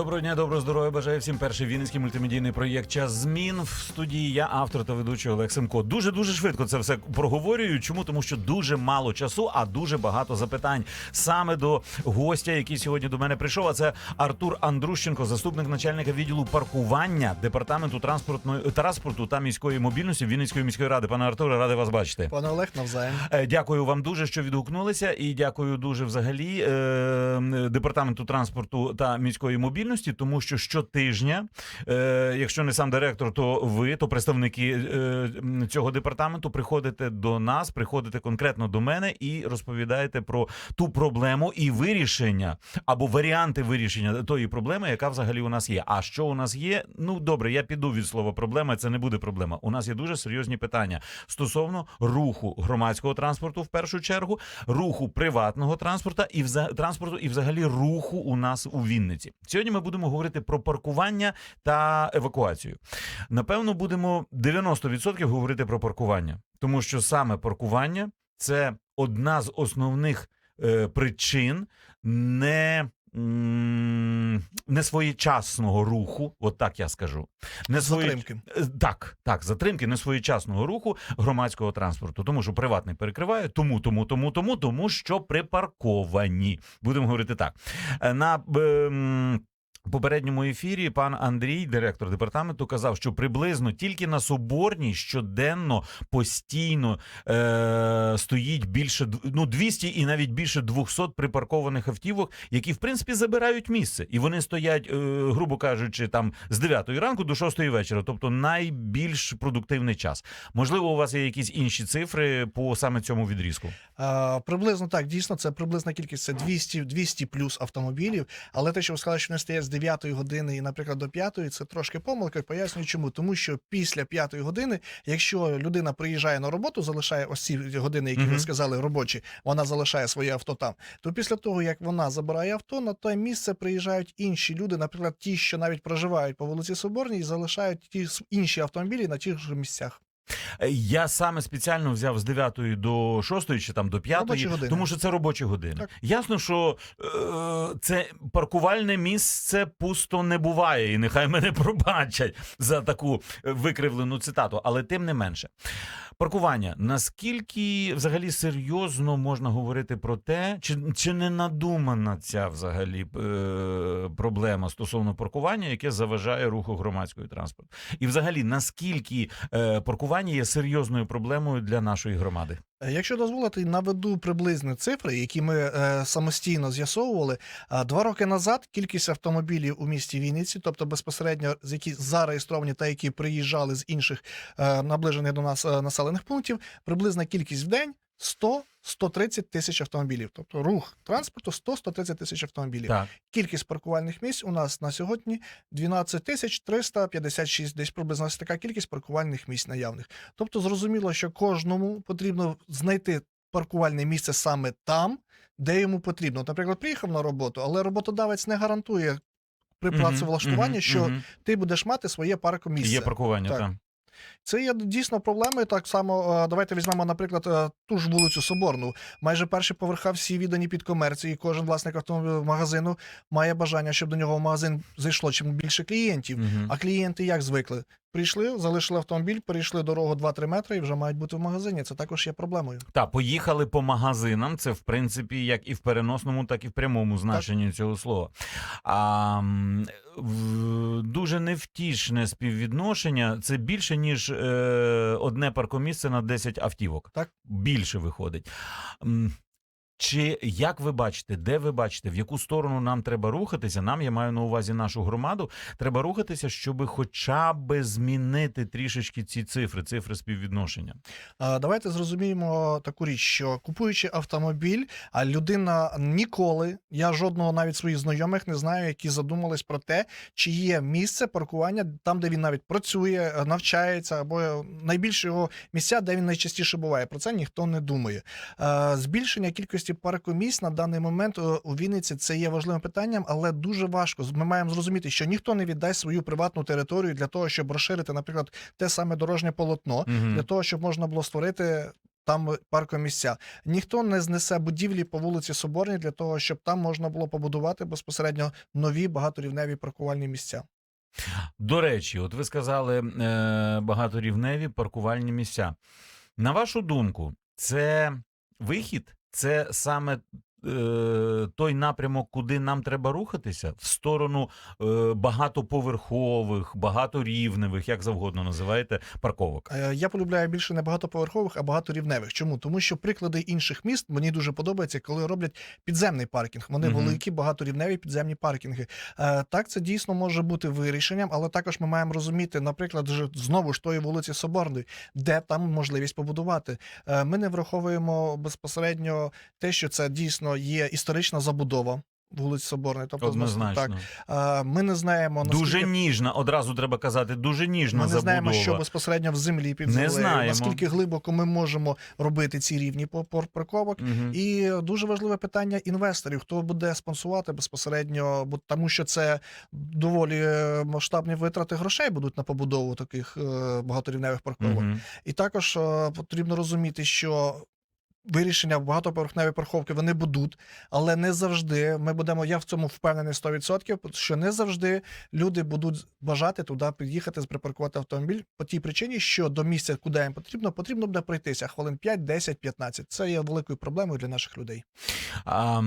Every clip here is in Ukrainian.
Доброго дня, доброго здоров'я. Бажаю всім перший вінницький мультимедійний проєкт Час змін в студії. Я автор та ведучий Олег Семко. Дуже дуже швидко це все проговорюю. Чому? Тому що дуже мало часу, а дуже багато запитань саме до гостя, який сьогодні до мене прийшов. А це Артур Андрущенко, заступник начальника відділу паркування департаменту транспортної транспорту та міської мобільності Вінницької міської ради. Пане Артуре, радий вас бачити. Пане Олег, навзаєм. Е, Дякую вам дуже, що відгукнулися, і дякую дуже взагалі е, департаменту транспорту та міської мобільності, тому що щотижня, е, якщо не сам директор, то ви, то представники е, цього департаменту, приходите до нас, приходите конкретно до мене і розповідаєте про ту проблему і вирішення або варіанти вирішення тої проблеми, яка взагалі у нас є. А що у нас є? Ну добре, я піду від слова проблема. Це не буде проблема. У нас є дуже серйозні питання стосовно руху громадського транспорту в першу чергу, руху приватного транспорту і транспорту, і взагалі руху у нас у Вінниці. Сьогодні ми будемо говорити про паркування та евакуацію. Напевно, будемо 90% говорити про паркування, тому що саме паркування це одна з основних е, причин не. м, Несвоєчасного руху, от так я скажу, не Затримки. Е, Так, так, затримки несвоєчасного руху громадського транспорту, тому що приватний перекриває, тому, тому, тому, тому, тому що припарковані. Будемо говорити так. Е, На ем, попередньому ефірі пан Андрій, директор департаменту, казав, що приблизно тільки на Соборній щоденно постійно е, стоїть більше ну, 200 і навіть більше 200 припаркованих автівок, які в принципі забирають місце, і вони стоять, е, грубо кажучи, там з 9 ранку до 6 вечора, тобто найбільш продуктивний час. Можливо, у вас є якісь інші цифри по саме цьому відрізку. А, приблизно так, дійсно, це приблизна кількість це 200, 200 плюс автомобілів. Але те, що ви сказали, що вони стоять з 9 години і, наприклад, до 5, це трошки помилка. Пояснюю, чому. Тому що після 5 години, якщо людина приїжджає на роботу, залишає ось ці години, які ви сказали, робочі, вона залишає своє авто там. То після того, як вона забирає авто, на те місце приїжджають інші люди, наприклад, ті, що навіть проживають по вулиці Соборній, і залишають ті інші автомобілі на тих же місцях. Е, Я саме спеціально взяв з 9 до 6 чи там до 5, тому що це робочі години. Так. Ясно, що е, це паркувальне місце пусто не буває, і нехай мене пробачать за таку викривлену цитату, але тим не менше. Паркування. Наскільки взагалі серйозно можна говорити про те, чи, чи не надумана ця взагалі е, проблема стосовно паркування, яке заважає руху громадського транспорту? І взагалі, наскільки е, паркування є серйозною проблемою для нашої громади? Е, Якщо дозволити, наведу приблизні цифри, які ми е, самостійно з'ясовували. Два роки назад кількість автомобілів у місті Вінниці, тобто безпосередньо з які зареєстровані та які приїжджали з інших е, наближених до нас е, населених пунктів, приблизна кількість в день 100-130 тисяч автомобілів. Тобто рух транспорту 100-130 тисяч автомобілів. Так. Кількість паркувальних місць у нас на сьогодні 12 тисяч 356, десь приблизно така кількість паркувальних місць наявних. Тобто зрозуміло, що кожному потрібно знайти паркувальне місце саме там, де йому потрібно. Наприклад, приїхав на роботу, але роботодавець не гарантує при працевлаштуванні, мгм, що мгм. ти будеш мати своє паркомісце. є паркування. Так. Так. Це є дійсно проблемою. Так само давайте візьмемо, наприклад, е, ту ж вулицю Соборну. Майже перші поверха всі віддані під комерцію. і Кожен власник автомобільного магазину має бажання, щоб до нього в магазин зайшло чим більше клієнтів. Мгм. А клієнти як звикли? Прийшли, залишили автомобіль, перейшли дорогу 2-3 метри і вже мають бути в магазині. Це також є проблемою. Та поїхали по магазинам. Це в принципі як і в переносному, так і в прямому значенні цього слова. А, в- дуже невтішне співвідношення. Це більше ніж е, одне паркомісце на 10 автівок. Так. більше виходить. Чи як ви бачите, де ви бачите, в яку сторону нам треба рухатися? Нам я маю на увазі нашу громаду. Треба рухатися, щоб хоча би змінити трішечки ці цифри, цифри співвідношення. Давайте зрозуміємо таку річ, що купуючи автомобіль, а людина ніколи, я жодного навіть своїх знайомих не знаю, які задумались про те, чи є місце паркування там, де він навіть працює, навчається, або найбільше його місця, де він найчастіше буває. Про це ніхто не думає. Збільшення кількості паркомісць на даний момент е, у Вінниці це є важливим питанням, але дуже важко. Ми маємо зрозуміти, що ніхто не віддасть свою приватну територію для того, щоб розширити, наприклад, те саме дорожнє полотно Мгм. для того, щоб можна було створити там паркомісця. Ніхто не знесе будівлі по вулиці Соборній для того, щоб там можна було побудувати безпосередньо нові багаторівневі паркувальні місця. До речі, от ви сказали е, багаторівневі паркувальні місця. На вашу думку, це вихід? Це саме той напрямок, куди нам треба рухатися, в сторону е, багатоповерхових, багаторівневих, як завгодно називаєте, парковок. Е, Я полюбляю більше не багатоповерхових, а багаторівневих. Чому? Тому що приклади інших міст мені дуже подобаються, коли роблять підземний паркінг. Вони Мгм. великі, багаторівневі підземні паркінги. Е, Так, це дійсно може бути вирішенням, але також ми маємо розуміти, наприклад, знову ж тої вулиці Соборної, де там можливість побудувати. Е, Ми не враховуємо безпосередньо те, що це дійсно є історична забудова. Вулиць Соборної, тобто Однозначно. так ми не знаємо Дуже ніжна, одразу треба казати, дуже ніжна ми не забудова. знаємо, що безпосередньо в землі під Не знаємо. наскільки глибоко ми можемо робити ці рівні по- парковок. І дуже важливе питання інвесторів, хто буде спонсувати безпосередньо, бо тому що це доволі е, масштабні витрати грошей будуть на побудову таких е, багаторівневих парковок. Мгм. І також е, потрібно розуміти, що. Вирішення багатоповерхневої парковки вони будуть, але не завжди. Ми будемо. Я в цьому впевнений 100%, що не завжди люди будуть бажати туди під'їхати, припаркувати автомобіль по тій причині, що до місця, куди їм потрібно, потрібно буде пройтися хвилин 5, 10, 15. Це є великою проблемою для наших людей. А,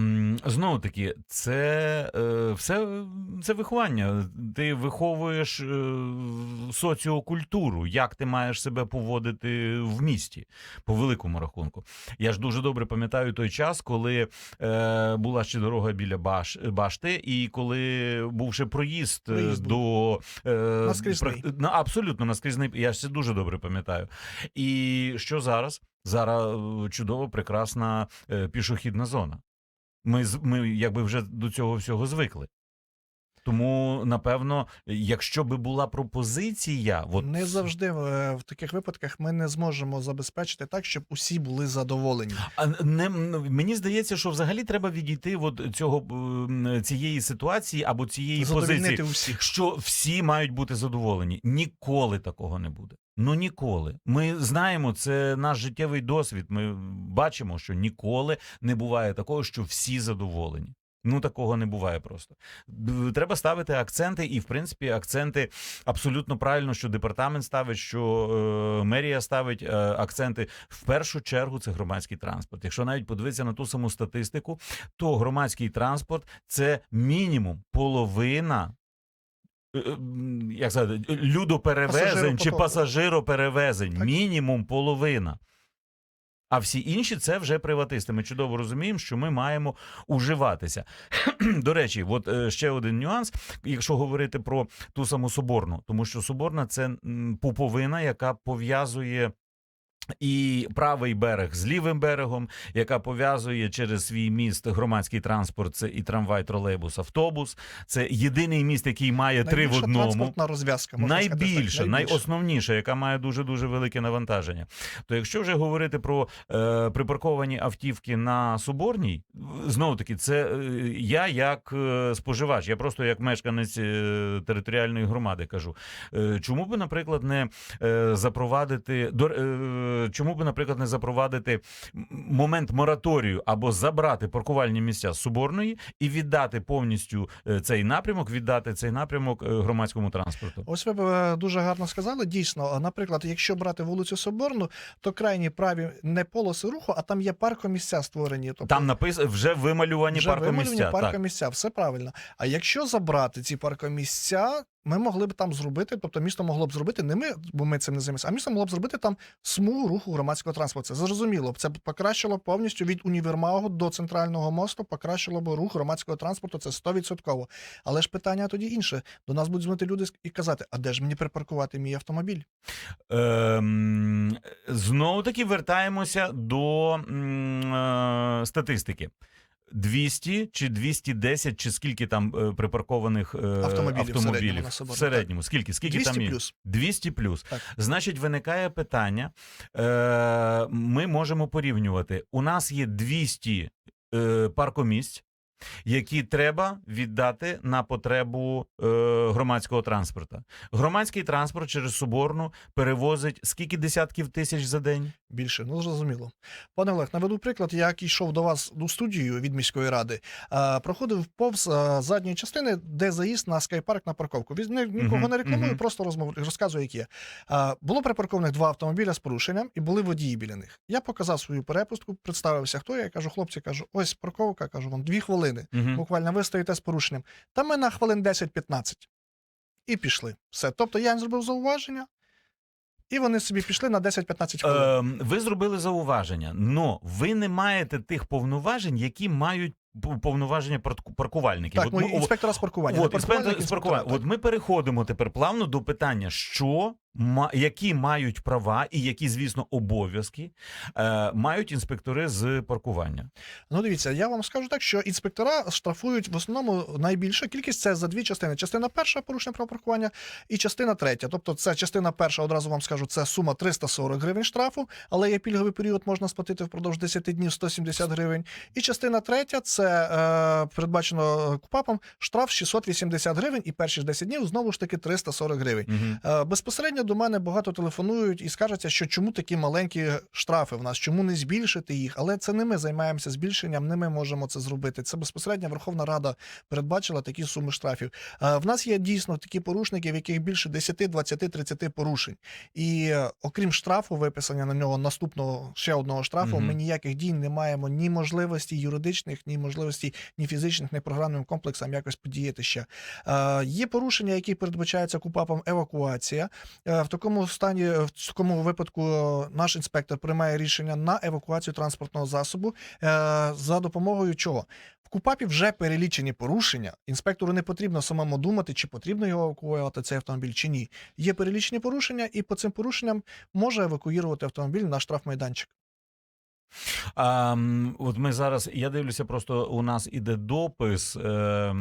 знову таки, це е, все це виховання. Ти виховуєш е, соціокультуру, як ти маєш себе поводити в місті по великому рахунку. Я ж дуже добре пам'ятаю той час, коли е, була ще дорога біля баш, башти, і коли був ще проїзд, е, Проїзд до е, Наскрізний. прак- на абсолютно наскрізний. Я це дуже добре пам'ятаю. І що зараз? Зараз е, чудова, прекрасна е, пішохідна зона. Ми, ми якби вже до цього всього звикли. Тому, напевно, якщо би була пропозиція, от Не завжди е, в таких випадках ми не зможемо забезпечити так, щоб усі були задоволені. А не мені здається, що взагалі треба відійти від цього цієї ситуації або цієї позиції, усіх. що всі мають бути задоволені. Ніколи такого не буде. Ну ніколи. Ми знаємо, це наш життєвий досвід. Ми бачимо, що ніколи не буває такого, що всі задоволені. Ну такого не буває просто. Треба ставити акценти, і в принципі акценти абсолютно правильно, що департамент ставить, що е, мерія ставить е, акценти. В першу чергу це громадський транспорт. Якщо навіть подивитися на ту саму статистику, то громадський транспорт це мінімум половина. е, Як сказати, людоперевезень чи пасажироперевезень. Так. Мінімум половина. А всі інші це вже приватисти. Ми чудово розуміємо, що ми маємо уживатися. До речі, от е, ще один нюанс, якщо говорити про ту саму соборну, тому що соборна це пуповина, яка пов'язує. І правий берег з лівим берегом, яка пов'язує через свій міст громадський транспорт, це і трамвай, тролейбус, автобус. Це єдиний міст, який має три в одному. транспортна розв'язка. Найбільша, найбільша. найосновніша, яка має дуже дуже велике навантаження. То якщо вже говорити про е, припарковані автівки на Соборній, знову таки, це е, я як е, споживач, я просто як мешканець е, територіальної громади кажу. Е, чому би, наприклад, не е, запровадити до е, чому би, наприклад, не запровадити момент мораторію або забрати паркувальні місця з Соборної і віддати повністю е, цей напрямок, віддати цей напрямок е, громадському транспорту. Ось ви е, дуже гарно сказали. Дійсно, наприклад, якщо брати вулицю Соборну, то крайні праві не полоси руху, а там є паркомісця створені. Тобто Там написано вже вималювані вже паркомісця. вималювані Так. все правильно. А якщо забрати ці паркомісця, ми могли б там зробити, тобто місто могло б зробити, не ми, бо ми цим не займаємося, а місто могло б зробити там смугу руху громадського транспорту. Це зрозуміло. б. Це покращило повністю від універмагу до центрального мосту, покращило б рух громадського транспорту. Це 100%. Але ж питання тоді інше. До нас будуть дзвонити люди і казати: а де ж мені припаркувати мій автомобіль? Ем, знову таки вертаємося до м, е, статистики. 200 чи 210, чи скільки там е, припаркованих е, Автомобілів в середньому автомобілів в середньому. Скільки? Скільки 200 там є? плюс. 200 плюс. Так. Значить, виникає питання. Е, ми можемо порівнювати. У нас є 200 е, паркомісць, які треба віддати на потребу е, громадського транспорту. Громадський транспорт через Соборну перевозить скільки десятків тисяч за день? Більше, ну зрозуміло. Пане Олег, наведу приклад, як йшов до вас у студію від міської ради, а, проходив повз а, задньої частини, де заїзд на скайпарк на парковку. Від ні- нікого Мгм, не рекламую, мгм. просто розмов розказую, як є. А, було припаркованих два автомобіля з порушенням, і були водії біля них. Я показав свою перепустку, представився, хто я. кажу, хлопці, кажу, ось парковка, кажу, вам дві хвилини. Угу. Буквально ви стоїте з порушенням. Та ми на хвилин 10-15. І пішли. Все. Тобто я їм зробив зауваження, і вони собі пішли на 10-15 хвилин. Ем, ви зробили зауваження, но ви не маєте тих повноважень, які мають повноваження паркувальників. Так, От ми- інспектора з паркування. От, не інспектор паркувальник, з паркування. От ми переходимо тепер плавно до питання, що які мають права і які, звісно, обов'язки е, мають інспектори з паркування. Ну, дивіться, я вам скажу так, що інспектора штрафують в основному найбільша кількість це за дві частини. Частина перша порушення про паркування і частина третя. Тобто, це частина перша, одразу вам скажу, це сума 340 гривень штрафу, але є пільговий період, можна сплатити впродовж 10 днів 170 гривень. І частина третя це е, передбачено КУПАПом штраф 680 гривень, і перші ж 10 днів знову ж таки 340 гривень. Угу. Е, Безпосередньо до мене багато телефонують і скаржаться, що чому такі маленькі штрафи в нас, чому не збільшити їх. Але це не ми займаємося збільшенням, не ми можемо це зробити. Це безпосередньо Верховна Рада передбачила такі суми штрафів. В нас є дійсно такі порушники, в яких більше 10, 20, 30 порушень. І е, окрім штрафу, виписання на нього наступного ще одного штрафу, Мгм. ми ніяких дій не маємо ні можливості юридичних, ні можливості ні фізичних, ні програмним комплексам якось подіяти ще. Є порушення, які передбачаються КУПАПом евакуація. Е, В такому стані, в такому випадку, е, наш інспектор приймає рішення на евакуацію транспортного засобу е, за допомогою чого? В КУПАПі вже перелічені порушення. Інспектору не потрібно самому думати, чи потрібно його евакуювати цей автомобіль, чи ні. Є перелічені порушення, і по цим порушенням може евакуювати автомобіль на штрафмайданчик. А, от ми зараз, я дивлюся, просто у нас іде допис е,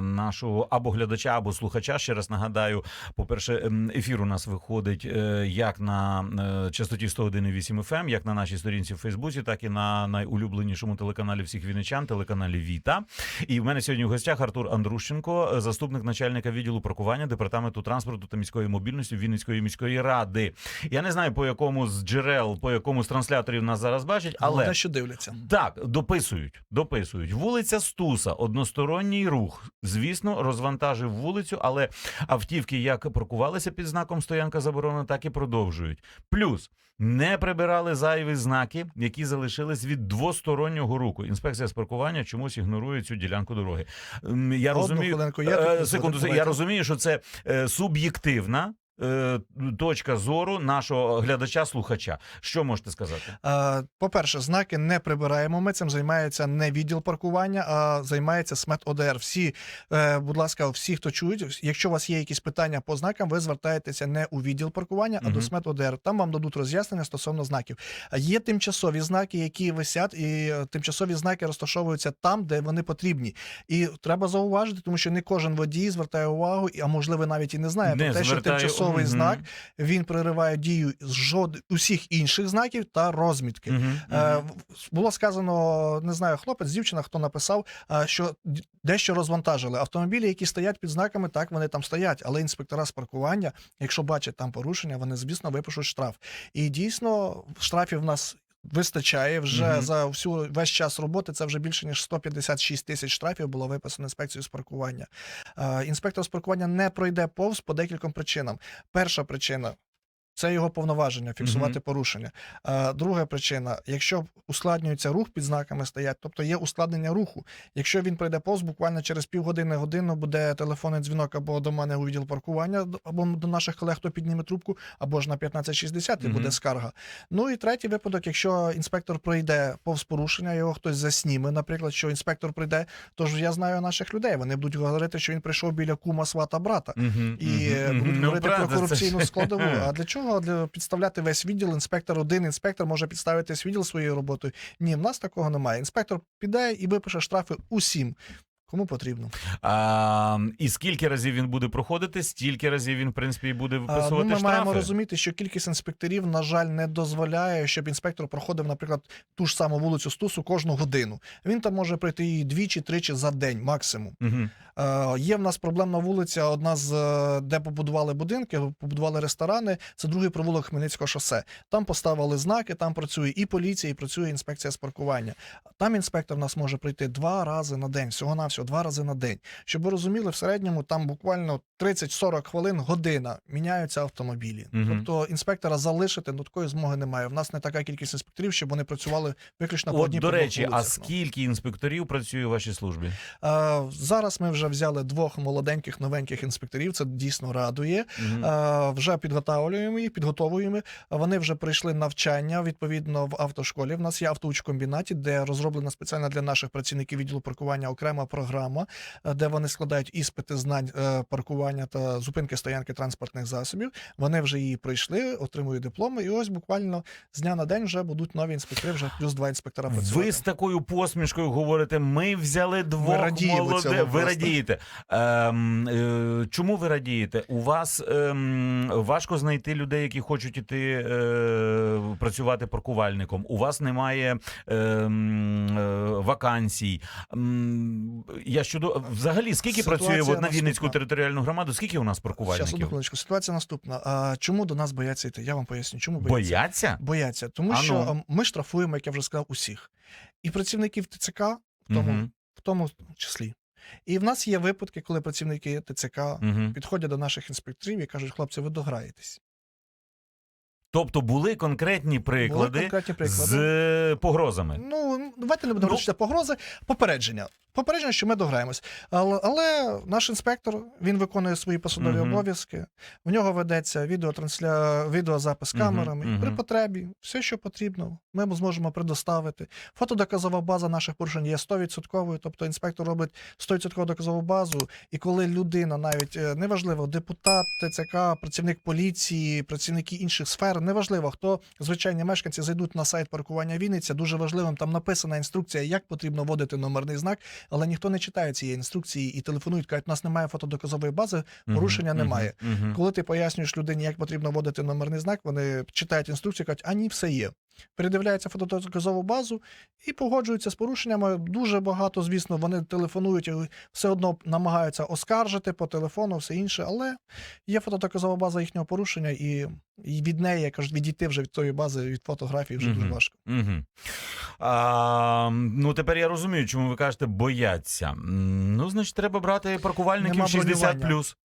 нашого або глядача, або слухача. Ще раз нагадаю, по-перше, ем, ефір у нас виходить е, як на е, частоті 101,8 FM, ем, як на нашій сторінці в Фейсбуці, так і на найулюбленішому телеканалі всіх вінничан, телеканалі Віта. І в мене сьогодні в гостях Артур Андрущенко, е, заступник начальника відділу паркування департаменту транспорту та міської мобільності Вінницької міської ради. Я не знаю по якому з джерел, по якому з трансляторів нас зараз бачать, але Те, що дивляться. так, дописують, дописують. Вулиця Стуса, односторонній рух. Звісно, розвантажив вулицю, але автівки як паркувалися під знаком стоянка заборонена, так і продовжують. Плюс не прибирали зайві знаки, які залишились від двостороннього руху. Інспекція з паркування чомусь ігнорує цю ділянку дороги. Я Одну розумію, я Е, секунду, я розумію, що це е, суб'єктивна. Е, Точка зору нашого глядача-слухача. Що можете сказати? Е, По-перше, знаки не прибираємо. Ми цим займається не відділ паркування, а займається СМЕТ ОДР. Всі, е, будь ласка, всі, хто чують, якщо у вас є якісь питання по знакам, ви звертаєтеся не у відділ паркування, а Мгм. до СМЕТ ОДР. Там вам дадуть роз'яснення стосовно знаків. Є тимчасові знаки, які висять, і тимчасові знаки розташовуються там, де вони потрібні. І треба зауважити, тому що не кожен водій звертає увагу, а можливо навіть і не знає Не про те, що звертаю- тимчасовий Мгм. знак він прориває дію з жод... усіх інших знаків та розмітки. Мгм, Е, було сказано, не знаю, хлопець, дівчина, хто написав, е, що дещо розвантажили. Автомобілі, які стоять під знаками, так вони там стоять, але інспектора з паркування, якщо бачать там порушення, вони звісно випишуть штраф. І дійсно штрафів в нас. Вистачає вже Мгм. за всю весь час роботи. Це вже більше ніж 156 тисяч штрафів було виписано інспекцією з паркування. Е, інспектор з паркування не пройде повз по декільком причинам. Перша причина це його повноваження фіксувати Мгм. порушення. А, друга причина, якщо ускладнюється рух під знаками стоять, тобто є ускладнення руху. Якщо він прийде повз, буквально через півгодини годину буде телефонний дзвінок або до мене у відділ паркування, або до наших колег, хто підніме трубку, або ж на 1560 і Мгм. буде скарга. Ну і третій випадок, якщо інспектор прийде повз порушення, його хтось засніме, наприклад, що інспектор прийде, то ж я знаю наших людей. Вони будуть говорити, що він прийшов біля кума свата брата Мгм, і мгм. будуть Ну, говорити правда, про корупційну складову. А для чого? Для підставляти весь відділ. Інспектор один інспектор може підставити весь відділ своєю роботою. Ні, в нас такого немає. Інспектор піде і випише штрафи усім. Кому потрібно. А, і скільки разів він буде проходити, стільки разів він, в принципі, і буде виписувати Ну, ми штрафи. маємо розуміти, що кількість інспекторів, на жаль, не дозволяє, щоб інспектор проходив, наприклад, ту ж саму вулицю Стусу кожну годину. Він там може пройти її двічі, тричі за день, максимум. Угу. Е, є в нас проблемна вулиця, одна з е, де побудували будинки, побудували ресторани. Це другий провулок Хмельницького шосе. Там поставили знаки, там працює і поліція, і працює інспекція з паркування. Там інспектор в нас може прийти два рази на день, всього навсього два рази на день. Щоб ви розуміли, в середньому там буквально 30-40 хвилин, година міняються автомобілі. Мгм. Тобто інспектора залишити ну, такої змоги немає. В нас не така кількість інспекторів, щоб вони працювали виключно по одній до речі, а вулицях, ну. скільки інспекторів працює у вашій службі? Е, Зараз ми вже взяли двох молоденьких новеньких інспекторів. Це дійсно радує. Мгм. Е, Вже підготовлюємо їх, підготовуємо. Вони вже пройшли навчання відповідно в автошколі. В нас є автоучкомбінаті, де розроблена спеціально для наших працівників відділу паркування окрема програма, е, де вони складають іспити знань е, паркування та зупинки стоянки транспортних засобів. Вони вже її пройшли, отримують дипломи. І ось буквально з дня на день вже будуть нові інспектори. Вже плюс два інспектора працювати. Ви з такою посмішкою говорите: ми взяли двох молодих. Ви просто. Радієте. Ем, е, чому ви радієте? У вас ем, важко знайти людей, які хочуть іти е, працювати паркувальником. У вас немає ем, е, вакансій. Ем, я щодо взагалі, скільки Ситуація працює от, на наступна. Вінницьку територіальну громаду? Скільки у нас Зараз одну паркувальників? хвилиночку. Ситуація наступна. А чому до нас бояться йти? Я вам поясню, чому бояться. Бояться? Бояться, тому А що ну. а, ми штрафуємо, як я вже сказав, усіх. І працівників ТЦК в тому, Мгм. в тому числі. І в нас є випадки, коли працівники ТЦК угу. підходять до наших інспекторів і кажуть, хлопці, ви дограєтесь. Тобто були конкретні Були приклади конкретні приклади. з е, погрозами. Ну, давайте не будемо Ну. ручити погрози. Попередження. Попередження, що ми дограємось. Але, але наш інспектор він виконує свої посадові Мгм. обов'язки. В нього ведеться відеотрансля... відеозапис камерами. мгм. При потребі, все, що потрібно, ми зможемо предоставити. Фотодоказова база наших порушень є 100%, тобто інспектор робить 100% доказову базу. І коли людина, навіть е, неважливо, депутат, ТЦК, працівник поліції, працівники інших сфер, неважливо, хто звичайні мешканці зайдуть на сайт паркування Вінниця. Дуже важливим там написана інструкція, як потрібно вводити номерний знак, але ніхто не читає цієї інструкції і телефонують, кажуть, у нас немає фотодоказової бази, порушення немає. Коли ти пояснюєш людині, як потрібно вводити номерний знак, вони читають інструкцію, кажуть, а ні, все є. Передивляються фотодоказову базу і погоджуються з порушеннями. Дуже багато, звісно, вони телефонують і все одно намагаються оскаржити по телефону, все інше, але є фотодоказова база їхнього порушення, і, від неї, я кажу, відійти вже від тої бази, від фотографії вже дуже важко. Угу. А, ну тепер я розумію, чому ви кажете бояться. Ну, значить, треба брати паркувальників Нема 60 бронювання. Е,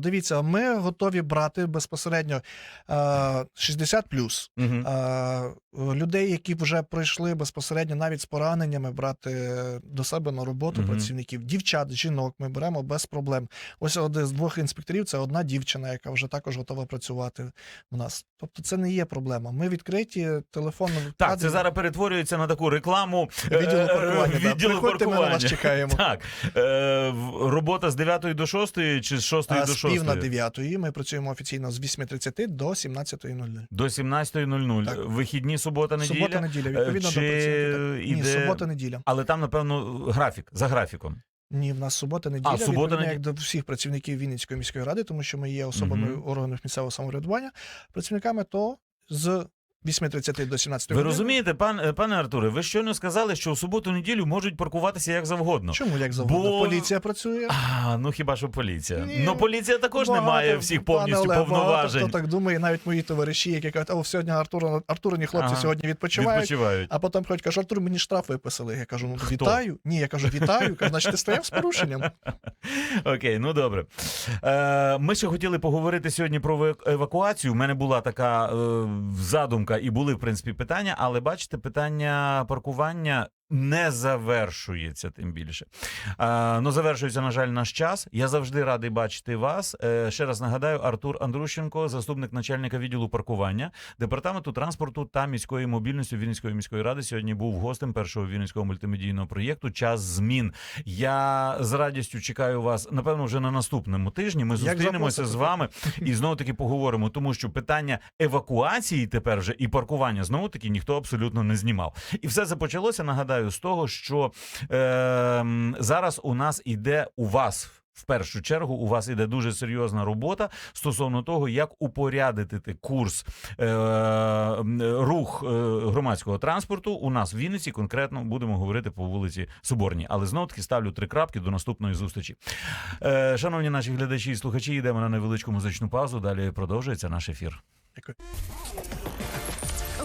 Дивіться, ми готові брати безпосередньо е, 60 плюс. Угу. Е, людей, які вже пройшли безпосередньо навіть з пораненнями, брати до себе на роботу угу. працівників, дівчат, жінок ми беремо без проблем. Ось один з двох інспекторів це одна дівчина, яка вже також готова працювати в нас. Тобто це не є проблема. Ми відкриті телефон. Так, це зараз перетворюється на таку рекламу відділу е, паркування. да. відділу Приходьте, ми на вас чекаємо. Так, е, робота з 9 до 6 чи з 6 А до з пів на 9 ми працюємо офіційно з 8.30 до 17.00. До 17.00. Вихідні, субота, неділя. Субота, неділя, відповідно Чи до працівників. Ні, іде- субота, неділя. Але там, напевно, графік, за графіком. Ні, в нас субота, неділя, А, субота, неділя. як до всіх працівників Вінницької міської ради, тому що ми є особами Мгм. органів місцевого самоврядування, працівниками, то з 8.30 до 17 Ви розумієте, пан, е, пане Артуре, ви щойно сказали, що у суботу-неділю можуть паркуватися як завгодно. Чому як завгодно? Бо- Поліція працює. А, ну хіба що поліція? Ні. ну поліція також не має всіх пане повністю Олег, Багато повноважень. хто так думає, навіть мої товариші, які кажуть, о, сьогодні Артур, Артурині хлопці Ага. сьогодні відпочивають. Відпочивають. А потім кажуть, кажуть, Артур, мені штраф виписали. Я кажу, ну Хто? вітаю. Ні, я кажу, вітаю. Кажу, значить, ти стояв з порушенням. Окей, ну добре. Е, ми ще хотіли поговорити сьогодні про евакуацію. У мене була така е, задумка, і були в принципі питання, але бачите, питання паркування. Не завершується тим більше. Е, ну, завершується, на жаль, наш час. Я завжди радий бачити вас. Е, ще раз нагадаю, Артур Андрущенко, заступник начальника відділу паркування департаменту транспорту та міської мобільності Вінницької міської ради. Сьогодні був гостем першого вінницького мультимедійного проєкту Час змін. Я з радістю чекаю вас, напевно, вже на наступному тижні. Ми зустрінемося з вами і знову таки поговоримо, тому що питання евакуації тепер вже і паркування знову таки ніхто абсолютно не знімав. І все це почалося. Нагадаю. Нагадаю з того, що е, зараз у нас іде у вас. В першу чергу у вас іде дуже серйозна робота стосовно того, як упорядити курс е, рух е, громадського транспорту. У нас в Вінниці конкретно будемо говорити по вулиці Соборній. Але знов таки ставлю три крапки до наступної зустрічі. Е, шановні наші глядачі і слухачі, йдемо на невеличку музичну паузу. Далі продовжується наш ефір. Дякую.